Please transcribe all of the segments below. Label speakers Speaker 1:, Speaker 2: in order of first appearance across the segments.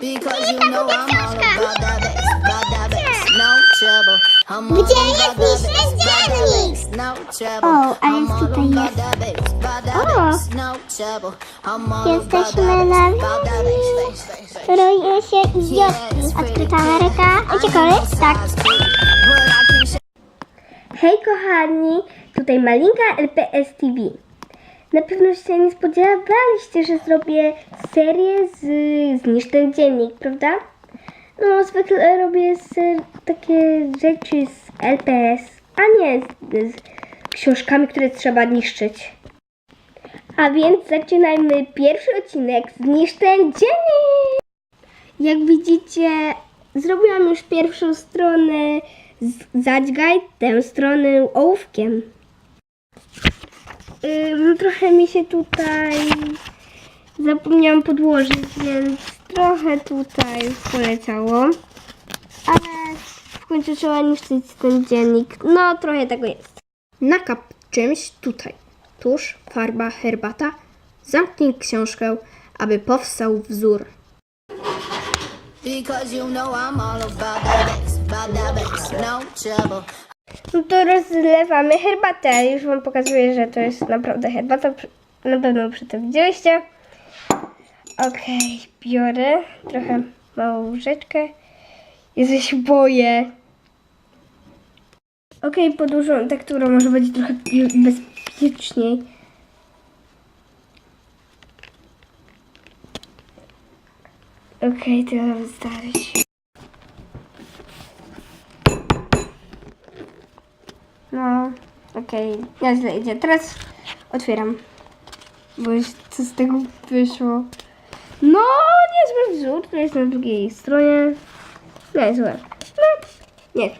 Speaker 1: Because you know I'm all about that bass, about that bass, no trouble. I'm all
Speaker 2: Gdzie
Speaker 1: about
Speaker 2: jest
Speaker 1: that bass, about that
Speaker 2: dziennik?
Speaker 1: bass, no trouble.
Speaker 2: O,
Speaker 1: I'm all
Speaker 2: tutaj
Speaker 1: about
Speaker 2: jest.
Speaker 1: that bass, about that
Speaker 2: O.
Speaker 1: bass, no trouble. I'm all about that
Speaker 2: Jesteśmy
Speaker 1: bass,
Speaker 2: na
Speaker 1: about that bass, bass, bass, bass.
Speaker 2: Się idiotki. Odkryta Ameryka. Tak.
Speaker 1: I can show
Speaker 3: Hej kochani, tutaj Malinka LPS TV. Na pewno się nie spodziewaliście, że zrobię serię z Zniszcz ten dziennik, prawda? No, zwykle robię z, takie rzeczy z LPS, a nie z, z książkami, które trzeba niszczyć. A więc zaczynajmy pierwszy odcinek Zniszcz ten dziennik! Jak widzicie, zrobiłam już pierwszą stronę zadźgaj tę stronę ołówkiem. Ym, trochę mi się tutaj zapomniałam podłożyć, więc trochę tutaj poleciało. Ale w końcu trzeba niszczyć ten dziennik. No, trochę tego jest.
Speaker 4: Nakap czymś tutaj. Tusz, farba, herbata. Zamknij książkę, aby powstał wzór.
Speaker 1: Because you know I'm all about that bass, about that bass, no trouble.
Speaker 3: No to rozlewamy herbatę. Już Wam pokazuję, że to jest naprawdę herbata. Na pewno przy tym widzieliście. Okej, biorę trochę małą łyżeczkę. Jezu, się boję. Okej, po dużą tekturą może być trochę bezpieczniej. Okej, to wystarczy. No, okej, nieźle idzie. Teraz otwieram. Bo już co z tego wyszło. No, niezły wzór, to jest na drugiej stronie. Niezłe. No, nie.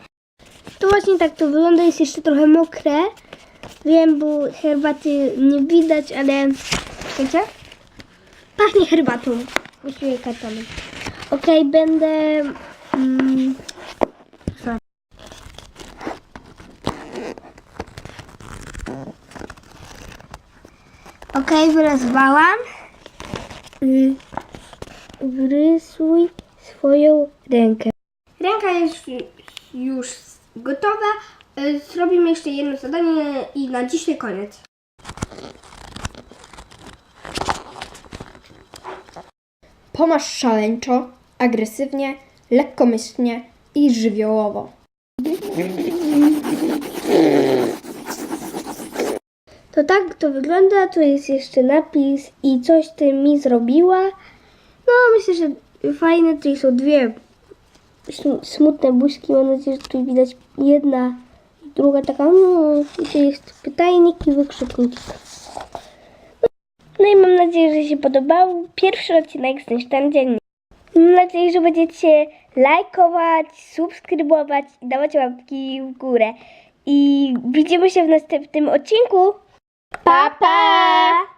Speaker 3: To właśnie tak to wygląda, jest jeszcze trochę mokre. Wiem, bo herbaty nie widać, ale wiecie? Pachnie herbatą. Kartonem. Okej, będę... Mm, Okej, wyrozwałam. Y, Wyrysuj swoją rękę. Ręka jest już gotowa. Y, Zrobimy jeszcze jedno zadanie i na dzisiaj koniec.
Speaker 4: Pomasz szaleńczo, agresywnie, lekkomyślnie i żywiołowo.
Speaker 3: To tak to wygląda. Tu jest jeszcze napis i coś ty mi zrobiła. No, myślę, że fajne. Tutaj są dwie sm- smutne buźki. Mam nadzieję, że tu widać jedna i druga taka. No, i tu jest pytajnik i wykrzyknik. No i mam nadzieję, że się podobał pierwszy odcinek z ten dziennik. Mam nadzieję, że będziecie lajkować, subskrybować i dawać łapki w górę. I widzimy się w następnym odcinku. Papá!